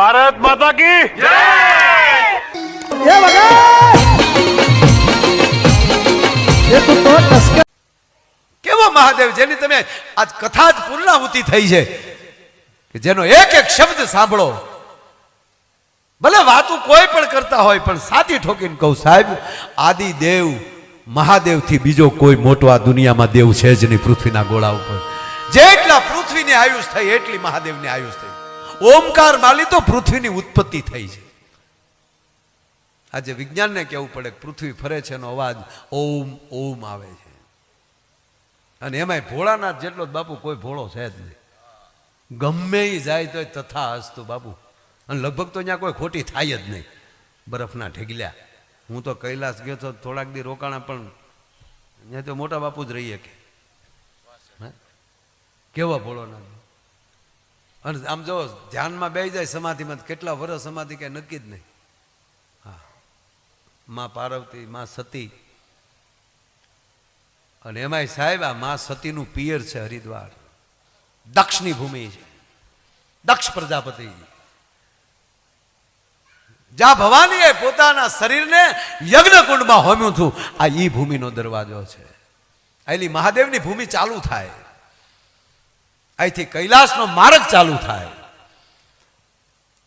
ભારત માતા કી ટસકા કેવો મહાદેવ જેની તમે આજ કથા જ પૂર્ણાહુતિ થઈ છે કે જેનો એક એક શબ્દ સાંભળો. ભલે વાતું કોઈ પણ કરતા હોય પણ સાચી ઠોકીને કહું સાહેબ આદિ દેવ મહાદેવથી બીજો કોઈ મોટો આ દુનિયામાં દેવ છે જ નહીં પૃથ્વીના ગોળા ઉપર. જેટલા પૃથ્વીને આયુષ થઈ એટલી મહાદેવને આયુષ થઈ. ઓમકાર માલી તો પૃથ્વીની ઉત્પત્તિ થઈ છે. આજે વિજ્ઞાનને કહેવું પડે પૃથ્વી ફરે છે એનો અવાજ ઓમ ઓમ આવે છે. અને એમાંય ભોળાનાથ જેટલો જ બાપુ કોઈ ભોળો છે જ નહીં. ગમે એ જાય તો તથા હસતું બાપુ. અને લગભગ તો ત્યાં કોઈ ખોટી થાય જ નહીં. બરફના ઢેગલ્યા. હું તો કૈલાસ ગયો તો થોડાક દી રોકાણા, પણ ત્યાં તો મોટા બાપુ જ રહીએ કે? કેવા ભોળોનાથ? અને આમ જો ધ્યાનમાં બેસી જાય સમાધિમાં કેટલા વર્ષ સમાધિ કઈ નક્કી જ નહીં. હા. માં પાર્વતી, માં સતી. અને એમાંય સાહેબ, આ માં સતીનું પિયર છે હરિદ્વાર. દક્ષની ભૂમિ છે. દક્ષ પ્રજાપતિ. જ્યાં ભવાનીએ પોતાના શરીરને યજ્ઞ કુંડમાં હોમ્યું હતું આ ઈ ભૂમિનો દરવાજો છે. એલી મહાદેવની ભૂમિ ચાલુ થાય. અહીંથી કૈલાસનો માર્ગ ચાલુ થાય.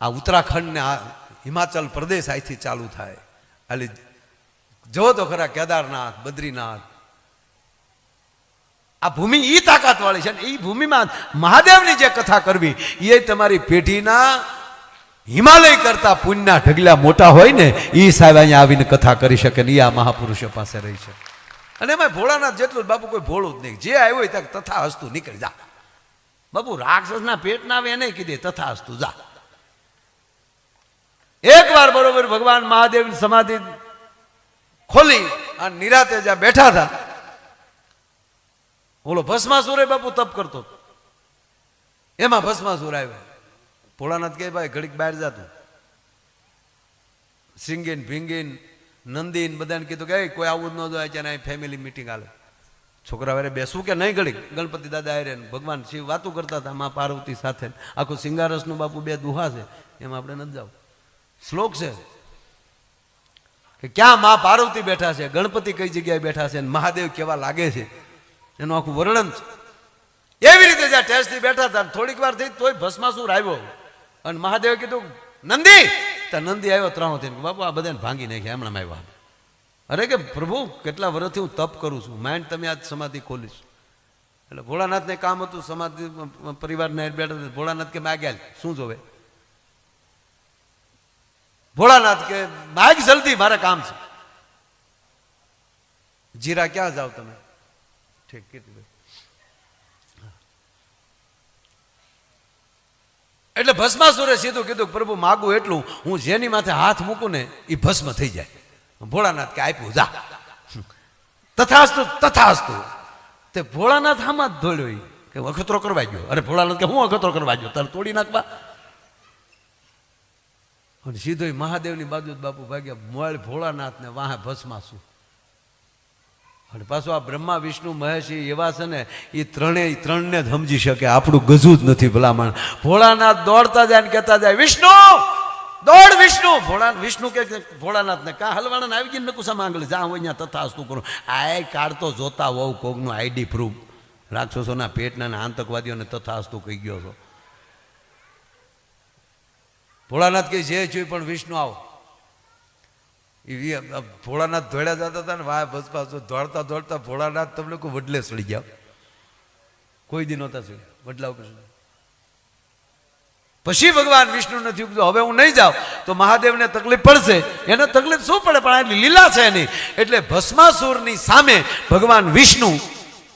આ ઉત્તરાખંડ ને આ હિમાચલ પ્રદેશ અહીંથી ચાલુ થાય. એટલે જો તો ખરા કેદારનાથ, બદ્રીનાથ. આ ભૂમિ એ તાકાત વાળી છે ને એ ભૂમિમાં મહાદેવની જે કથા કરવી એ તમારી પેઢીના હિમાલય કરતા પુણ્યના ઢગલા મોટા હોય ને એ સાહેબ અહીંયા આવીને કથા કરી શકે ને એ આ મહાપુરુષો પાસે રહી છે અને એમાં ભોળાનાથ જેટલું બાપુ કોઈ ભોળું જ નહીં. જે આવ્યો હોય ત્યાં તથા હસતું નીકળી જા. બાપુ, રાક્ષસના પેટ ના આવે એને કીધે તથા અસ્તુ જા. એક વાર બરોબર ભગવાન મહાદેવની સમાધિ ખોલી અને નિરાતે જ્યાં બેઠા હતા, ઓલો ભસ્માસુરે બાપુ તપ કરતો. એમાં ભસ્માસુર આવ્યો. ભોળાનાથ કહે ભાઈ, ઘડીક બહાર જાતું સિંગીન ભીંગીન નંદીન બધાને કીધું કે કોઈ આવું જ ન જોઈએ ત્યાં ફેમિલી મિટિંગ હાલે. છોકરા વારે બેસવું કે નહીં ઘડી ગણપતિ દાદા ને ભગવાન શિવ વાતું કરતા હતા મા પાર્વતી સાથે આખું સિંગારસનું બાપુ બે દુહા છે, એમાં આપણે નથી જાવ. શ્લોક છે કે ક્યાં મા પાર્વતી બેઠા છે? ગણપતિ કઈ જગ્યાએ બેઠા છે મહાદેવ કેવા લાગે છે? એનું આખું વર્ણન છે. એવી રીતે જ્યાં ટેસ્ટથી બેઠા હતા થોડીક વાર થઈ તોય ભસ્માસુર આવ્યો. અને મહાદેવે કીધું, નંદી! તો નંદી આવ્યો ત્રણ બાપુ, આ બધાને ભાંગી નાખ્યા હમણાં આવ્યા. અરે કે પ્રભુ, કેટલા વર્ષથી હું તપ કરું છું. માઇન્ડ તમે આજ સમાધિ ખોલીશ. એટલે ભોળાનાથને કામ હતું, સમાધિ પરિવારને બેઠા ભોળાનાથ કે માગ્યા શું જોવે? ભોળાનાથ કે માગ જલ્દી, મારે કામ છે. જીરા ક્યાં જાઓ તમે? ઠીક, કીધું. એટલે ભસ્માસુરે સીધું કીધું પ્રભુ, માગું એટલું, હું જેની માથે હાથ મૂકું ને એ ભસ્મ થઈ જાય. ભોળાનાથ કે આપ્યું, જા. તથાસ્તુ તથાસ્તુ. તે ભોળાનાથ આમાં જ ધોળ્યો કે અખતરો કરવા ગયો. અરે ભોળાનાથ કે હું અખતરો કરવા ગયો? તારે તોડી નાખવા. અને સીધો મહાદેવની બાજુ બાપુ ભાગ્યા મળ ભોળાનાથને વાહે ભસ્માસુ. અને પાછું આ બ્રહ્મા, વિષ્ણુ, મહેશ એવા છે ને એ ત્રણેય ત્રણને જ સમજી શકે. આપણું ગજું જ નથી ભલામણ. ભોળાનાથ દોડતા જાય ને કહેતા જાય, વિષ્ણુ દોડ વિષ્ણુ. ભોળા વિષ્ણુ કે ભોળાનાથને કા હલવાણાને આવી ગઈ નકુસા માંગલે જા હું અહીંયા તથાસ્તુ કરું. આ કાઢતો જોતા હોવ કોકનું આઈડી પ્રૂફ રાક્ષસોના પેટના આતંકવાદીઓને તથાસ્તુ કહી ગયો છો. ભોળાનાથ કહે, જે જોઈ પણ વિષ્ણુ આવો. એ ભોળાનાથ દોડ્યા જતા હતા ને, વાહ, બસ પાછો દોડતા દોડતા ભોળાનાથ તમને કોઈ વડલે સડી ગયા. કોઈ દી નહોતા સડ્યા વડલા ઉપર. પછી ભગવાન વિષ્ણુ નથી ઉપજો હવે હું નહીં જાઉં, તો મહાદેવને તકલીફ પડશે. એને તકલીફ શું પડે? પણ આટલી લીલા છે એની. એટલે ભસ્માસુરની સામે ભગવાન વિષ્ણુ,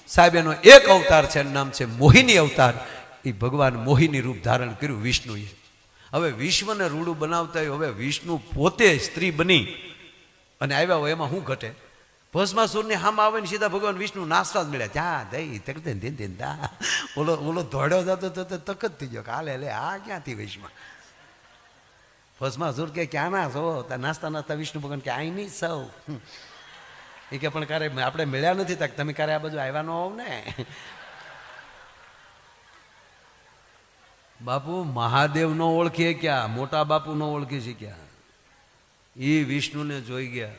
સાહેબ, એનો એક અવતાર છે, એનું નામ છે મોહિની અવતાર. એ ભગવાન મોહિની રૂપ ધારણ કર્યું વિષ્ણુએ. હવે વિશ્વને રૂડું બનાવતા હવે વિષ્ણુ પોતે સ્ત્રી બની અને આવ્યા હોય, એમાં શું ઘટે? ભસ્માસુરની હામ આવે ને સીધા ભગવાન વિષ્ણુ નાસ્તા જ મળ્યા. ત્યાં દઈ તકતે ધીન ધીન દે ઓલો ઓલો ધોડ્યો જતો તો તક જ થઈ ગયો કાલે લે આ ક્યાંથી વૈષ્ણવ? ભસ્માસુર કે ક્યાં ના છો? નાસ્તા નાસ્તા વિષ્ણુ ભગવાન કે આઈ નહીં સૌ એ કે પણ ક્યારે આપણે મળ્યા નથી તક તમે ક્યારે આ બાજુ આવ્યા ન હોવ ને? બાપુ મહાદેવ નો ઓળખીએ ક્યાં? મોટા બાપુ નો ઓળખી શક્યા એ વિષ્ણુને જોઈ ગયા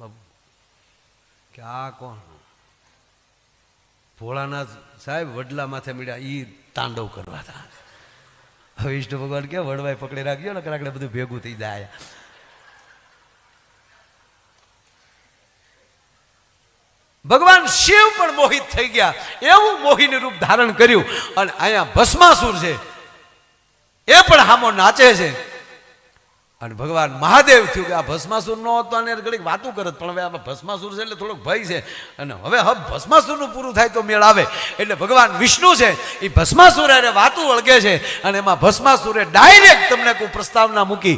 બાપુ કે આ કોણ? ભોળાનાથ સાહેબ વડલા માથે મળ્યા એ તાંડવ કરવા હતા. હવે વિષ્ણુ ભગવાન કે વડવાય પકડી રાખ્યો ને કરાકડે બધું ભેગું થઈ જાય. ભગવાન શિવ પણ મોહિત થઈ ગયા. એવું મોહિની રૂપ ધારણ કર્યું. અને અહીંયા ભસ્માસુર છે. એ પણ હામો નાચે છે. અને ભગવાન મહાદેવ થયું કે આ ભસ્માસુર નો હતો અને ઘડીક વાતું કરત પણ હવે આ ભસ્માસુર છે એટલે થોડોક ભય છે. અને હવે હવે ભસ્માસુરનું પૂરું થાય તો મેળ આવે. એટલે ભગવાન વિષ્ણુ છે એ ભસ્માસુર અરે વાતું વળગે છે અને એમાં ભસ્માસુરે ડાયરેક્ટ તમને કોઈ પ્રસ્તાવના મૂકી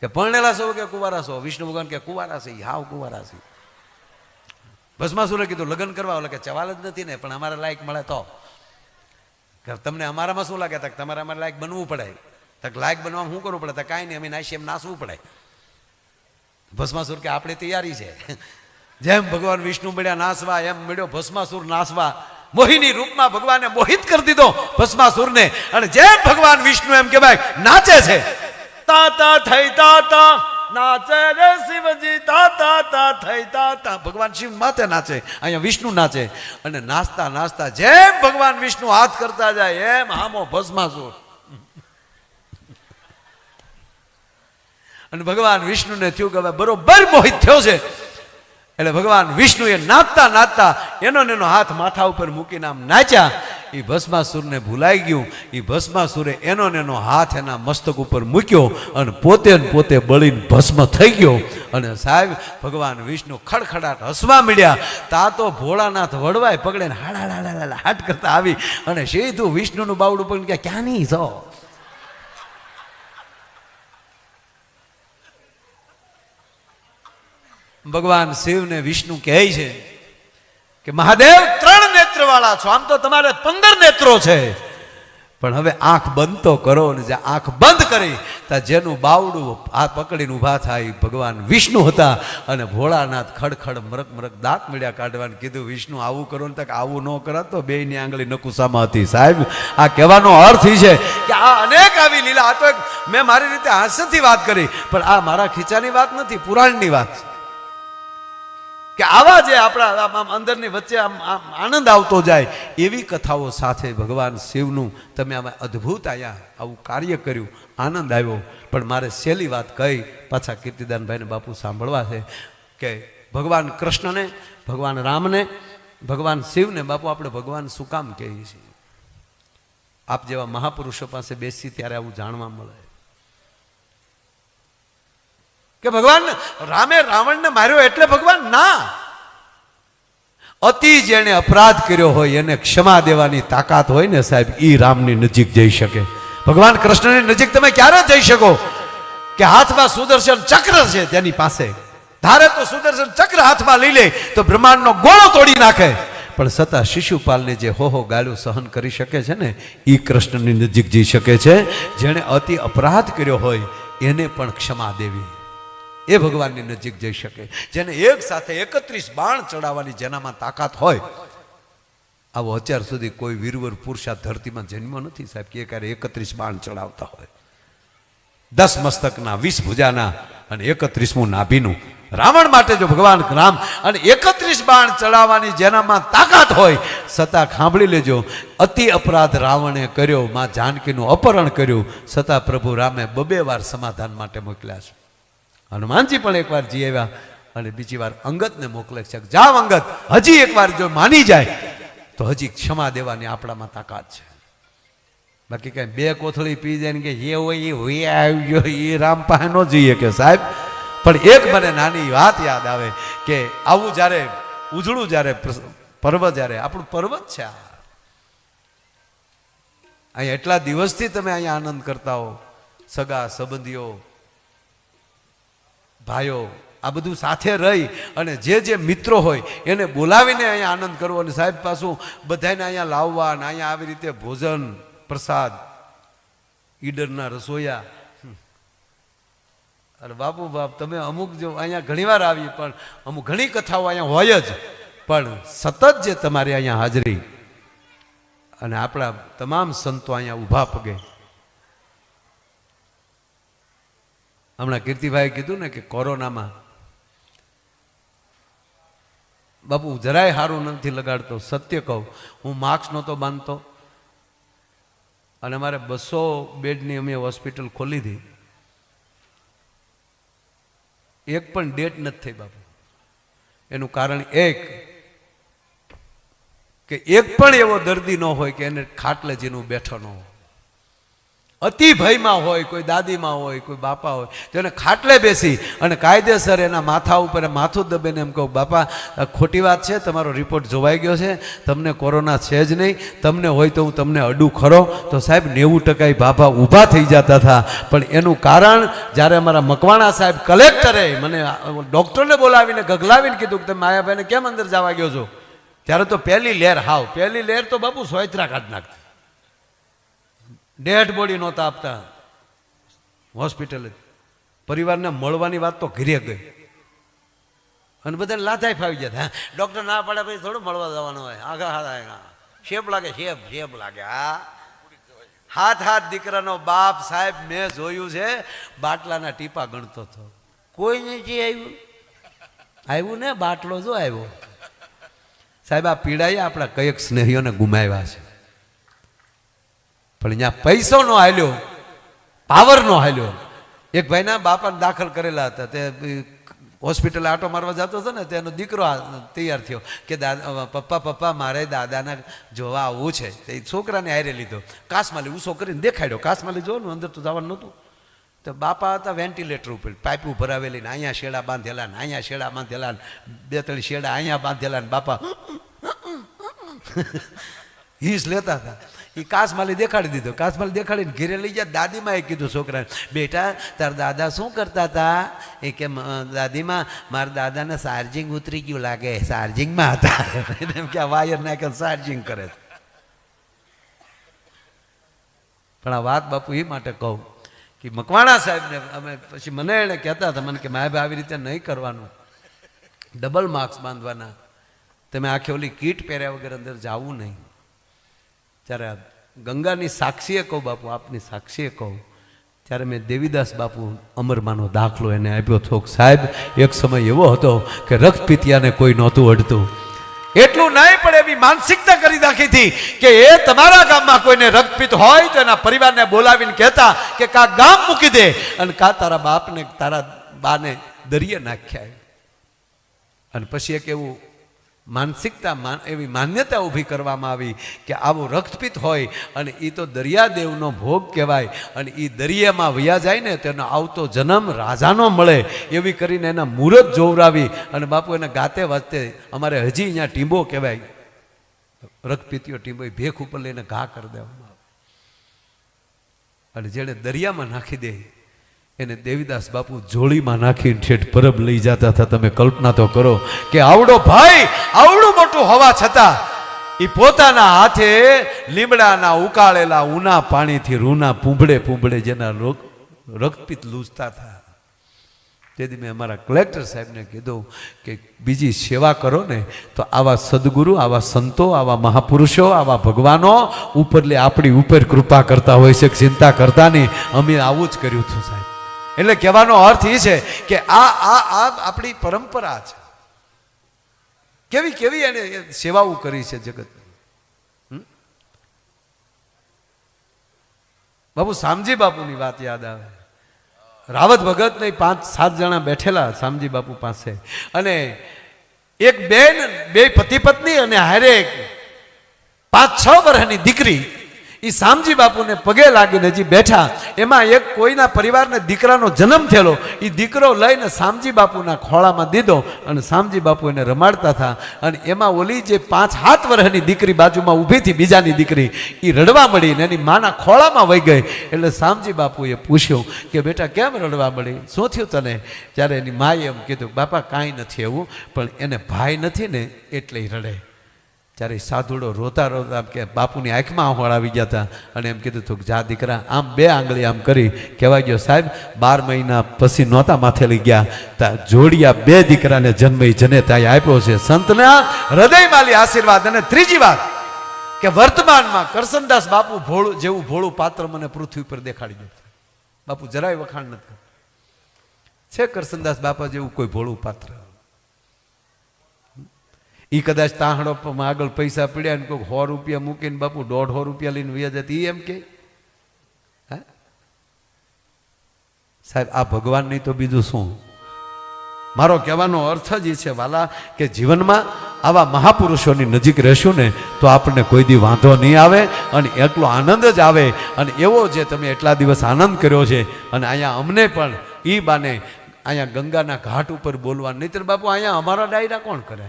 કે પરણેલા છો કે કુવારા છો? વિષ્ણુ ભગવાન કે કુવારા છે હાવ કુવારા છે. ભસ્માસુરે કીધું, લગ્ન કરવા એટલે કે ચવાલ જ નથી ને, પણ અમારા લાયક મળે તો. તમને અમારામાં શું લાગે? તમારે અમારે લાયક બનવું પડે. તક લાયક બનવા શું કરવું પડે કાંઈ નહીં, અમે નાશી એમ નાસવું પડે. ભસ્માસુર કે આપણે તૈયારી છે. જેમ ભગવાન વિષ્ણુ મળ્યા નાસવા, એમ મળ્યો ભસ્માસુર નાસવા. મોહિની રૂપમાં ભગવાને મોહિત કરી દીધો ભસ્માસુરને. અને જેમ ભગવાન વિષ્ણુ એમ કહેવાય, નાચે છે. તા તા, થઈ, તા તા. નાચે રે શિવજી તા તા, થઈ, તા તા. ભગવાન શિવ માથે નાચે, અહીંયા વિષ્ણુ નાચે. અને નાચતા નાચતા જેમ ભગવાન વિષ્ણુ હાથ કરતા જાય, એમ હામો ભસ્માસુર. અને ભગવાન વિષ્ણુને થયું કે હવે બરોબર મોહિત થયો છે. એટલે ભગવાન વિષ્ણુએ નાચતા નાચતા એનો એનો હાથ માથા ઉપર મૂકીને આમ નાચ્યા. એ ભસ્માસુરને ભૂલાઈ ગયું. એ ભસ્માસુરે એનો એનો હાથ એના મસ્તક ઉપર મૂક્યો અને પોતે પોતે બળીને ભસ્મ થઈ ગયો. અને સાહેબ, ભગવાન વિષ્ણુ ખડખડાટ હસવા મળ્યા તા તો ભોળાનાથ વડવાય પકડે હાડા હાડા હાટ કરતા આવી. અને સીધું વિષ્ણુનું બાવડું પણ ક્યાં નહીં છો? ભગવાન શિવને વિષ્ણુ કહે છે કે મહાદેવ ત્રણ નેત્ર વાળા છો. આમ તો તમારે પંદર નેત્રો છે. પણ હવે આંખ બંધ તો કરો ને જે આંખ બંધ કરી ત્યાં જેનું બાવડું આ પકડીને ઊભા થાય, ભગવાન વિષ્ણુ હતા અને ભોળાનાથ ખડખડ મરક મરક દાંત મળ્યા કાઢવાનું કીધું, વિષ્ણુ, આવું કરો ને તક આવું ન કરાતો બેયની આંગળી નકુસામાં હતી. સાહેબ, આ કહેવાનો અર્થ એ છે કે આ અનેક આવી લીલા, આ તો મેં મારી રીતે હાસ્યથી વાત કરી, પણ આ મારા ખીચાની વાત નથી, પુરાણની વાત. છે કે આવા જે આપણા આમ અંદરની વચ્ચે આમ આમ આનંદ આવતો જાય, એવી કથાઓ સાથે ભગવાન શિવનું તમે આમાં અદ્ભુત આવ્યા આવું કાર્ય કર્યું, આનંદ આવ્યો. પણ મારે સહેલી વાત કહી, પાછા કીર્તિદાનભાઈને બાપુ સાંભળવા છે કે ભગવાન કૃષ્ણને, ભગવાન રામને, ભગવાન શિવને, બાપુ આપણે ભગવાન શું કામ કહીએ છીએ? આપ જેવા મહાપુરુષો પાસે બેસી ત્યારે આવું જાણવા મળે. કે ભગવાન, રામે રાવણને માર્યો એટલે ભગવાન ના. અતિ જેણે અપરાધ કર્યો હોય, એને ક્ષમા દેવાની તાકાત હોય ને સાહેબ, ઈ રામની નજીક જઈ શકે. ભગવાન કૃષ્ણની નજીક તમે ક્યારે જઈ શકો? કે હાથમાં સુદર્શન ચક્ર છે તેની પાસે. ધારે તો સુદર્શન ચક્ર હાથમાં લઈ લે, તો બ્રહ્માંડનો ગોળો તોડી નાખે. પણ છતાં શિશુપાલને જે હો હો ગાળું સહન કરી શકે છે ને એ કૃષ્ણની નજીક જઈ શકે છે. જેણે અતિ અપરાધ કર્યો હોય, એને પણ ક્ષમા દેવી. એ ભગવાનની નજીક જઈ શકે. જેને એક સાથે એકત્રીસ બાણ ચડાવવાની જેનામાં તાકાત હોય, આવો અત્યાર સુધી કોઈ વીરવર પુરુષા ધરતીમાં જન્મ્યો નથી સાહેબ, કે ક્યારે એકત્રીસ બાણ ચડાવતા હોય. દસ મસ્તકના, વીસ ભુજાના અને એકત્રીસમું નાભીનું. રાવણ માટે જો ભગવાન રામ અને એકત્રીસ બાણ ચડાવવાની જેનામાં તાકાત હોય છતાં ખાંભળી લેજો. અતિ અપરાધ રાવણે કર્યો, માં જાનકીનું અપહરણ કર્યું. છતાં પ્રભુ રામે બબે વાર સમાધાન માટે મોકલ્યા છે. હનુમાનજી પણ એકવાર જી આવ્યા અને બીજી વાર અંગતને મોકલે છે જાવ અંગત, હજી એકવાર જો માની જાય, તો હજી ક્ષમા દેવાની આપણામાં તાકાત છે. બાકી કઈ બે કોથળી પી જાય ને કે એ હોય એ હોય આવ્યો એ રામ પાસે ન જઈએ કે સાહેબ? પણ એક મને નાની વાત યાદ આવે કે આવું જ્યારે, ઉજળું જ્યારે પર્વત પર્વ જ્યારે, આપણું પર્વત છે આ. અહીંયા એટલા દિવસથી તમે અહીંયા આનંદ કરતા હો, સગા, સંબંધીઓ ભાઈઓ, આ બધું સાથે રહી અને જે જે મિત્રો હોય, એને બોલાવીને અહીંયા આનંદ કરવો. અને સાહેબ પાછું બધાને અહીંયા લાવવા અને અહીંયા આવી રીતે ભોજન, પ્રસાદ, ઈડરના રસોયા. અરે બાપુ બાપ, તમે અમુક જો અહીંયા ઘણીવાર આવી પણ અમુક ઘણી કથાઓ અહીંયા હોય જ. પણ સતત જે તમારી અહીંયા હાજરી અને આપણા તમામ સંતો અહીંયા ઊભા પગે હમણાં કીર્તિભાઈ કીધું ને કે કોરોનામાં બાપુ જરાય સારું નથી લગાડતો, સત્ય કહું. હું માસ્ક નહોતો બાંધતો. અને મારે બસો બેડની અમે હોસ્પિટલ ખોલી હતી એક પણ ડેટ નથી થઈ બાપુ. એનું કારણ એક કે એક પણ એવો દર્દી ન હોય કે એને ખાટલે જેનું બેઠો ન હોય. અતિ ભયમાં હોય, કોઈ દાદીમાં હોય, કોઈ બાપા હોય, તો એને ખાટલે બેસી અને કાયદેસર એના માથા ઉપર માથું દબીને એમ કહું, બાપા ખોટી વાત છે, તમારો રિપોર્ટ જોવાઈ ગયો છે, તમને કોરોના છે જ નહીં, તમને હોય તો હું તમને અડું ખરો. તો સાહેબ, નેવું ટકા બાપા ઊભા થઈ જતા હતા. પણ એનું કારણ, જ્યારે અમારા મકવાણા સાહેબ કલેક્ટરે મને ડૉક્ટરને બોલાવીને ગગલાવીને કીધું કે, તમે માયાભાઈને કેમ અંદર જવા ગયો છો? ત્યારે તો પહેલી લહેર હાવ, પહેલી લહેર તો બાપુ સોયત્રા કાઢ નાખતી ડેડ બોડી નહોતા આપતા. હોસ્પિટલે. પરિવારને મળવાની વાત તો ઘરે ગઈ. અને બધાને લાથાઈ ફાવી જતા ડૉક્ટર ના પાડે પછી થોડું મળવા જવાનું હોય. આગા હાથ શેપ લાગે, શેપ શેપ લાગે, હા. હાથ હાથ દીકરાનો બાપ સાહેબ મેં જોયું છે, બાટલાના ટીપા ગણતો હતો. કોઈ નથી આવ્યું? આવ્યું ને? બાટલો જો આવ્યો. સાહેબ, આ પીડાએ આપણા કંઈક સ્નેહીઓને ગુમાવ્યા છે. પણ અહીંયા પૈસો નો હાલ્યો પાવર નો હાલ્યો. એક ભાઈના બાપાને દાખલ કરેલા હતા. તે હોસ્પિટલ આટો મારવા જતો હતો ને, તેનો દીકરો તૈયાર થયો કે, દાદા પપ્પા પપ્પા, મારે દાદાને જોવા આવવું છે. તે છોકરાને હારે લીધો. કાસમાલી ઉસો કરીને દેખાડ્યો. કાસમાલી જો ને, અંદર તો જવાનું નહોતું. તો બાપા હતા વેન્ટિલેટર ઉપર, પાઇપું ભરાવેલી ને, અહીંયા શેડા બાંધેલા ને, અહીંયા શેડા બાંધેલા ને, બે ત્રણ શેડા અહીંયા બાંધેલા ને, બાપા. હીસ લેતા હતા. એ કાસમાલી દેખાડી દીધો. કાસમાલી દેખાડીને ઘેરે લઈ ગયા. દાદીમાં એ કીધું છોકરાને બેટા, તાર દાદા શું કરતા હતા? એ કે દાદીમાં, મારા દાદાને ચાર્જિંગ ઉતરી ગયું લાગે. ચાર્જિંગમાં હતા. એમ કે વાયર નાખે ચાર્જિંગ કરે પણ આ વાત બાપુ એ માટે કહું કે મકવાણા સાહેબને અમે પછી મને એણે કહેતા હતા, મને કે, મારે આવી રીતે નહીં કરવાનું. ડબલ માર્ક્સ બાંધવાના. તમે આખી ઓલી કીટ પહેર્યા વગર અંદર જવું નહીં. ત્યારે ગંગાની સાક્ષીએ કહું, બાપુ, આપની સાક્ષીએ કહું, ત્યારે મેં દેવીદાસ બાપુ અમરમાનો દાખલો એને આપ્યો. થોક સાહેબ, એક સમય એવો હતો કે રક્તપિતિયાને કોઈ નહોતું અડતું. એટલું નહીં પણ એવી માનસિકતા કરી નાખી હતી કે એ તમારા ગામમાં કોઈને રક્તપિત હોય તો એના પરિવારને બોલાવીને કહેતા કે કા ગામ મૂકી દે અને કા તારા બાપને, તારા બાને દરિયે નાખ્યા અને પછી એક એવું માનસિકતા, માન- એવી માન્યતા ઊભી કરવામાં આવી કે આવો રક્તપિત હોય અને એ તો દરિયાદેવનો ભોગ કહેવાય અને એ દરિયામાં વયા જાય ને તેનો આવતો જન્મ રાજાનો મળે એવી કરીને એના મુહૂર્ત જોવરાવી અને બાપુ એને ગાતે વાજતે અમારે હજી અહીંયા ટીંબો કહેવાય. રક્તપિત્યો ટીંબો ભેખ ઉપર લઈને ઘા કરી દેવામાં આવે. અને જેણે દરિયામાં નાખી દે એને દેવીદાસ બાપુ જોડીમાં નાખીને ઠેઠ પરબ લઈ જતા હતા. તમે કલ્પના તો કરો કે આવડો ભાઈ, આવડું મોટું હોવા છતાં એ પોતાના હાથે લીમડાના ઉકાળેલા ઉના પાણીથી રૂના પૂંભળે પૂંભળે જેના રક્તપિત લૂજતા હતા. તેથી મેં અમારા કલેક્ટર સાહેબને કીધું કે બીજી સેવા કરો ને તો આવા સદગુરુ, આવા સંતો, આવા મહાપુરુષો, આવા ભગવાનો ઉપરલે આપણી ઉપર કૃપા કરતા હોય છે ચિંતા કરતા નહીં. અમે આવું જ કર્યું હતું સાહેબ. એટલે કહેવાનો અર્થ એ છે કે આ આ આ આપણી પરંપરા છે. કેવી કેવી એને સેવાઓ કરી છે જગત બાબુ શામજી બાપુની વાત યાદ આવે. રાવત ભગત નહીં પાંચ, સાત જણા બેઠેલા શામજી બાપુ પાસે. અને એક બેન, બે પતિ પત્ની અને હારે પાંચ, છ વર્ષની દીકરી એ શામજી બાપુને પગે લાગીને હજી બેઠા. એમાં એક કોઈના પરિવારને દીકરાનો જન્મ થયેલો એ દીકરો લઈને શામજી બાપુના ખોળામાં દીધો અને શામજી બાપુ એને રમાડતા હતા. અને એમાં ઓલી જે પાંચ સાત વર્ષની દીકરી બાજુમાં ઊભી હતી બીજાની દીકરી એ રડવા મળી ને એની માના ખોળામાં વહી ગઈ. એટલે શામજી બાપુએ પૂછ્યું કે, બેટા, કેમ રડવા મળી? શું થયું તને? ત્યારે એની માએ એમ કીધું, બાપા, કાંઈ નથી એવું, પણ એને ભાઈ નથી ને એટલે રડે. ત્યારે સાધુડો રોતા રોતા કે બાપુની આંખમાં આંહોળ આવી ગયા હતા અને એમ કીધું હતું જા દીકરા, આમ બે આંગળી આમ કરી. કહેવાય ગયો, સાહેબ, બાર મહિના પછી નહોતા માથે લઈ ગયા. તા જોડિયા બે દીકરાને જન્મ ત્યાં આપ્યો છે. સંતના હૃદયમાલી આશીર્વાદ અને ત્રીજી વાત કે વર્તમાનમાં કરસનદાસ બાપુ ભોળું, જેવું ભોળું પાત્ર મને પૃથ્વી પર દેખાડી દે બાપુ જરાય વખાણ નથી છે કરસનદાસ બાપા જેવું કોઈ ભોળું પાત્ર. ઈ કદાચ તાહડો આગળ પૈસા પડ્યા ને કોઈ સો રૂપિયા મૂકીને બાપુ દોઢસો રૂપિયા લઈને વ્યાજ હતી એમ કે? સાહેબ, આ ભગવાન નહીં તો બીજું શું? મારો કહેવાનો અર્થ જ એ છે, વાલા, કે જીવનમાં આવા મહાપુરુષોની નજીક રહેશું ને, તો આપણને કોઈ દી વાંધો નહીં આવે અને એટલો આનંદ જ આવે. અને એવો જે તમે એટલા દિવસ આનંદ કર્યો છે, અને અહીંયા અમને પણ એ બાને અહીંયા ગંગાના ઘાટ ઉપર બોલવા, નહીતર બાપુ અહીંયા અમારા ડાયરા કોણ કરે?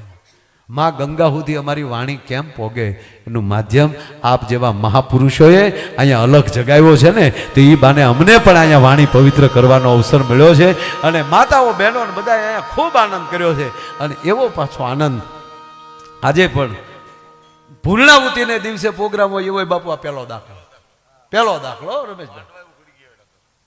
માં ગંગા સુધી અમારી વાણી કેમ પોગે? એનું માધ્યમ આપ જેવા મહાપુરુષોએ અહીંયા અલગ જગાવ્યો છે ને, તો એ બાને અમને પણ અહીંયા વાણી પવિત્ર કરવાનો અવસર મળ્યો છે. અને માતાઓ, બહેનો બધા અહીંયા ખૂબ આનંદ કર્યો છે. અને એવો પાછો આનંદ. આજે પણ પૂર્ણાવૃત્તિને દિવસે પ્રોગ્રામ હોય, એવો બાપુ આ પહેલો દાખલો. પહેલો દાખલો, રમેશભાઈ.